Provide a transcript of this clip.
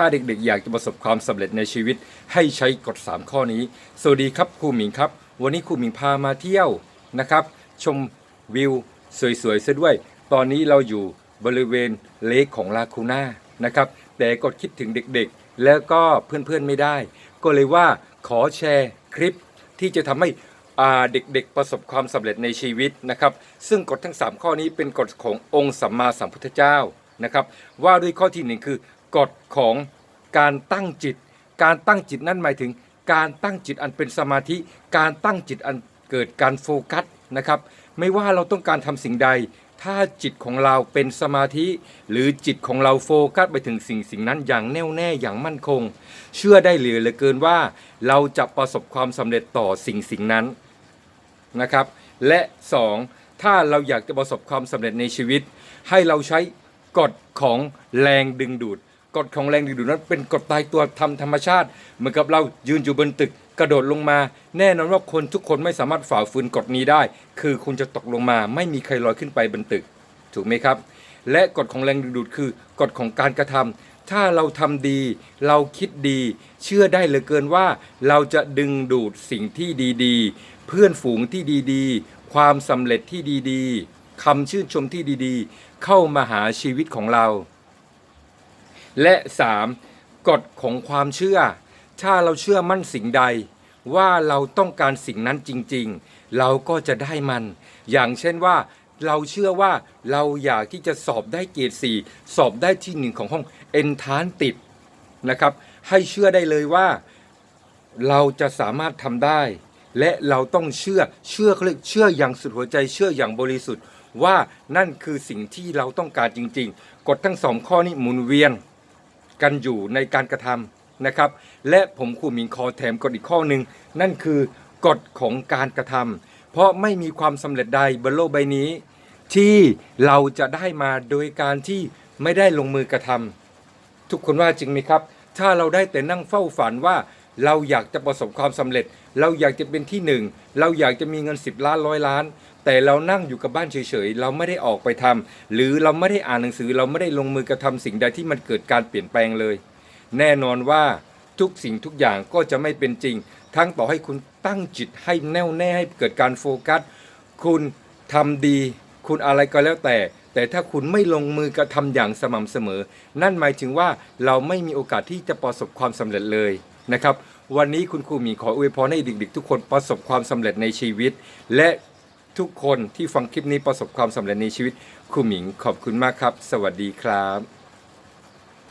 ถ้าเด็กๆ อยากจะประสบความสำเร็จในชีวิต ให้ใช้กฎ 3 ข้อนี้ สวัสดีครับครูหมิงครับ วันนี้ครูหมิงพามาเที่ยวนะครับ ชมวิวสวยๆซะด้วย ตอนนี้เราอยู่บริเวณเลคของลาคูน่านะครับ แต่กดคิดถึงเด็กๆ แล้วก็เพื่อนๆไม่ได้ ก็เลยว่าขอแชร์คลิปที่จะทำให้อ่าเด็กๆประสบความสำเร็จในชีวิตนะครับ ซึ่งกฎทั้ง 3 ข้อนี้เป็นกฎขององค์สัมมาสัมพุทธเจ้านะครับ ว่าด้วยข้อที่หนึ่งคือ กฎของการตั้งจิต การตั้งจิตนั่นหมายถึง การตั้งจิตอันเป็นสมาธิ การตั้งจิตอันเกิดการโฟกัสนะครับ ไม่ว่าเราต้องการทำสิ่งใด ถ้าจิตของเราเป็นสมาธิ หรือจิตของเราโฟกัสไปถึงสิ่งสิ่งนั้นอย่างแน่วแน่อย่างมั่นคง เชื่อได้เหลือเหลือเกินว่า เราจะประสบความสำเร็จต่อสิ่งสิ่งนั้นนะครับ และ 2. ถ้าเราอยากจะประสบความสำเร็จในชีวิต ให้เราใช้กฎของแรงดึงดูด กฎของแรงดึงดูดนั้นเป็นกฎตายตัวทำธรรมชาติ เหมือนกับเรายืนอยู่บนตึกกระโดดลงมา แน่นอนว่าคนทุกคนไม่สามารถฝ่าฝืนกฎนี้ได้ คือคุณจะตกลงมาไม่มีใครลอยขึ้นไปบนตึก ถูกไหมครับ และกฎของแรงดึงดูดคือกฎของการกระทำถ้าเราทำดี เราคิดดี เชื่อได้เหลือเกินว่า เราจะดึงดูดสิ่งที่ดีๆ เพื่อนฝูงที่ดีๆ ความสำเร็จที่ดีๆคำชื่นชมที่ดีๆ เข้ามาหาชีวิตของเรา และ 3. กฎของความเชื่อ ถ้าเราเชื่อมั่นสิ่งใด ว่าเราต้องการสิ่งนั้นจริงๆ เราก็จะได้มัน อย่างเช่นว่าเราเชื่อว่าเราอยากที่จะสอบได้เกรดสี่สอบได้ที่หนึ่งของห้องเอนทานติดนะครับ ให้เชื่อได้เลยว่าเราจะสามารถทำได้ และเราต้องเชื่อเชื่อเขาเรียกเชื่ออย่างสุดหัวใจเชื่ออย่างบริสุทธิ์ ว่านั่นคือสิ่งที่เราต้องการจริง ๆ กฎทั้งสองข้อนี้หมุนเวียน กันอยู่ในการกระทำนะครับ และผมครูหมิงขอแถมกฎอีกข้อหนึ่งนั่นคือกฎของการกระทำเพราะไม่มีความสำเร็จใดบนโลกใบนี้ ที่เราจะได้มาโดยการที่ไม่ได้ลงมือกระทำทุกคนว่าจริงไหมครับ ถ้าเราได้แต่นั่งเฝ้าฝันว่า เราอยากจะประสบความสำเร็จ เราอยากจะเป็นที่หนึ่งเราอยากจะมีเงิน 10 ล้านร้อยล้าน แต่เรานั่งอยู่กับบ้านเฉยๆ เราไม่ได้ออกไปทำหรือเราไม่ได้อ่านหนังสือ เราไม่ได้ลงมือกระทำสิ่งใดที่มันเกิดการเปลี่ยนแปลงเลย แน่นอนว่าทุกสิ่งทุกอย่างก็จะไม่เป็นจริง ทั้งต่อให้คุณตั้งจิตให้แน่วแน่ให้เกิดการโฟกัส คุณทำดี คุณอะไรก็แล้วแต่ แต่ถ้าคุณไม่ลงมือกระทำอย่างสม่ำเสมอ นั่นหมายถึงว่าเราไม่มีโอกาสที่จะประสบความสำเร็จเลย นะครับ วันนี้คุณครูหมีขออวยพรให้เด็กๆ ทุกคนประสบความสำเร็จในชีวิต และทุกคนที่ฟังคลิปนี้ประสบความสำเร็จในชีวิตครูหมิงขอบคุณมากครับ สวัสดีครับ